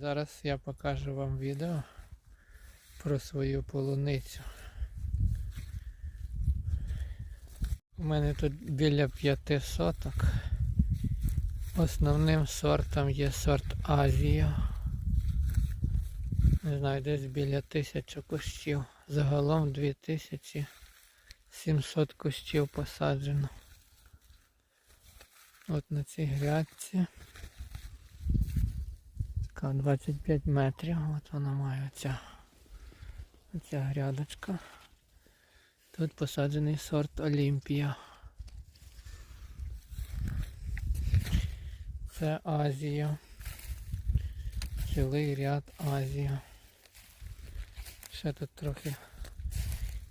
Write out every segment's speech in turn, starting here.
Зараз я покажу вам відео про свою полуницю. У мене тут біля п'яти соток. Основним сортом є сорт Азія. Не знаю, десь біля тисячі кущів. Загалом 2700 кущів посаджено. От на цій грядці. Така 25 метрів. От вона має оця, оця грядочка. Тут посаджений сорт Олімпія. Це Азія. Цілий ряд Азія. Ще тут трохи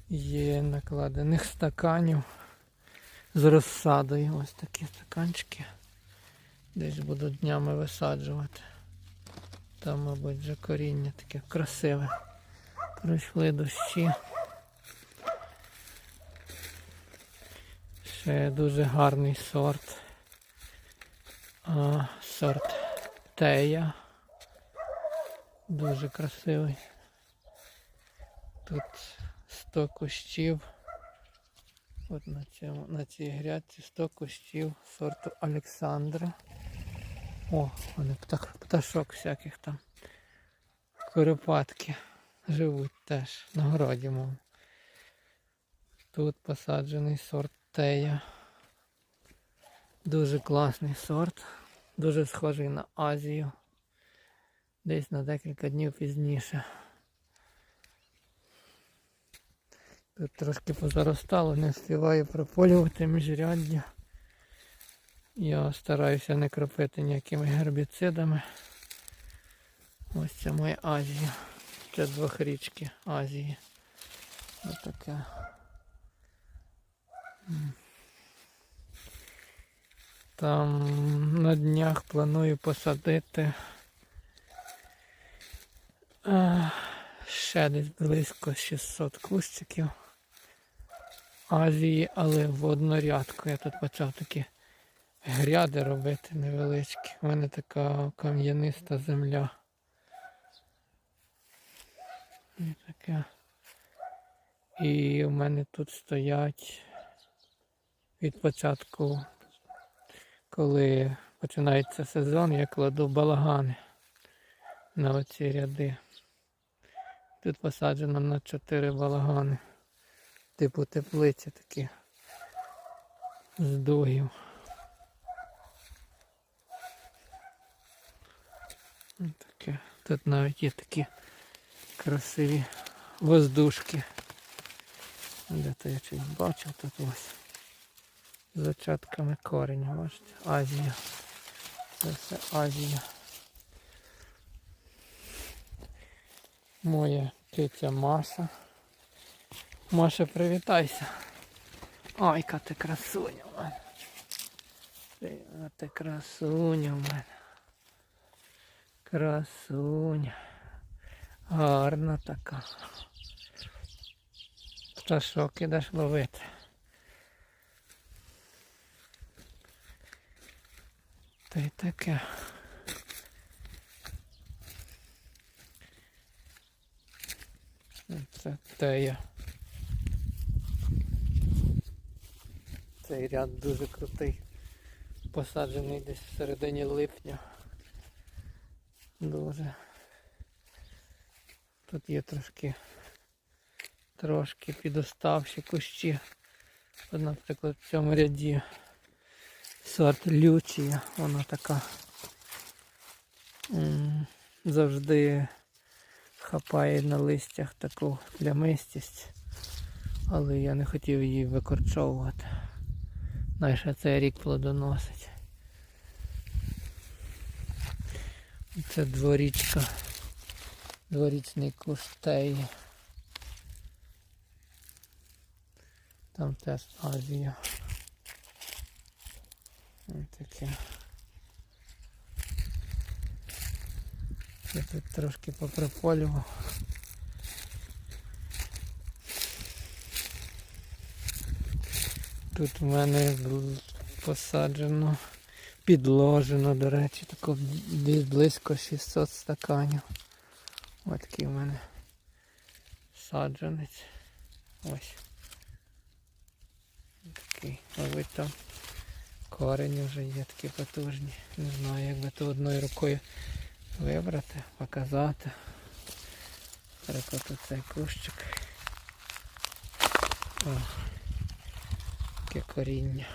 є накладених стаканів з розсадою. Ось такі стаканчики. Десь буду днями висаджувати. Там, мабуть, вже коріння таке красиве. Пройшли дощі. Ще дуже гарний сорт. А, сорт Тея. Дуже красивий. Тут 100 кущів. От на, цьому, на цій грядці 100 кущів сорту Олександра. О, вони птах, пташок всяких там. Куропатки живуть теж на городі, мов. Тут посаджений сорт Тея. Дуже класний сорт. Дуже схожий на Азію. Десь на декілька днів пізніше. Тут трошки позаростало, не встигаю прополювати міжряддя. Я стараюся не кропити ніякими гербіцидами. Ось це моя Азія. Це двохрічки Азії. Ось таке. Там на днях планую посадити ще десь близько 600 кущиків Азії, але в однорядку. Я тут почав такі гряди робити невеличкі. У мене така кам'яниста земля. І таке. І в мене тут стоять від початку, коли починається сезон, я кладу балагани на оці ряди. Тут посаджено на 4 балагани. Типу теплиці такі з дугів. Ось Таке. Тут навіть є такі красиві воздушки. Де то я щось бачив тут ось. З зачатками кореня, бачите? Азія. Це все Азія. Моя киця Маша. Маша, привітайся. Ой, яка ти красуня в мене. Ти красуня в мене. Красуня. Гарна така. Пташок ідеш ловити. Та й таке. Це тея. Цей ряд дуже крутий. Посаджений десь в середині липня. Дуже. Тут є трошки трошки підоставші кущі. От, наприклад, в цьому ряді сорт лючія. Вона така завжди хапає на листях таку плямистість. Але я не хотів її викорчовувати. Найше цей рік плодоносить. Це дворічка. Дворічний куштей. Там теж Азія. Ось таке. Я тут трошки поприполював. Тут в мене посаджено підложено, до речі, тако десь близько 600 стаканів. Ось такий в мене саджанець. Ось. Такий. Мабуть там корені вже є такі потужні. Не знаю, як би то одною рукою вибрати, показати. Наприклад, оцей кущик. О, таке коріння.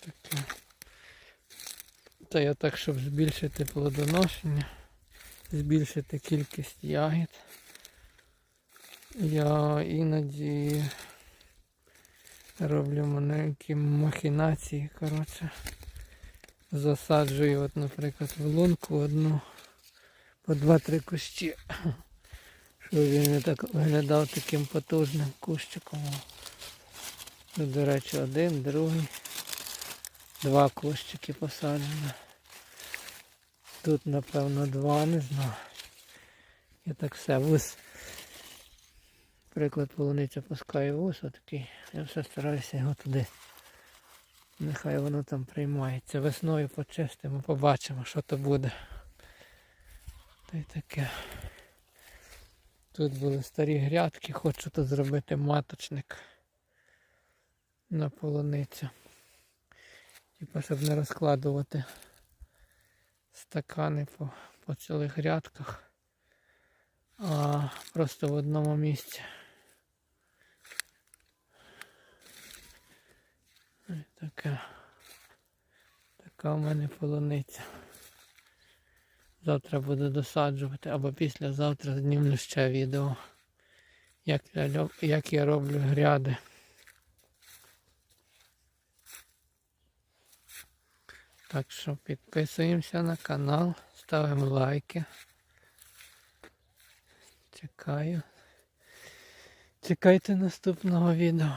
Таке. Я так, щоб збільшити плодоношення, збільшити кількість ягід. Я іноді роблю маленькі махінації, коротше. Засаджую, от, наприклад, в лунку одну по два-три кущі. Щоб він не так виглядав таким потужним кущиком. До речі, один, другий. Два кущики посаджено. Тут, напевно, два, не знаю. Я так все вус. Приклад полуниця пускає вус отакий. Я все стараюся його туди. Нехай воно там приймається. Весною почистимо, побачимо, що то буде. Та й таке. Тут були старі грядки, хочу тут зробити маточник на полуницю. Типа, щоб не розкладувати стакани по, по цілих грядках, а просто в одному місці. Така, така у мене полуниця. Завтра буду досаджувати або післязавтра знімлю ще відео, як я, як я роблю гряди. Так що підписуємося на канал, ставимо лайки. Чекаю. Чекайте наступного відео.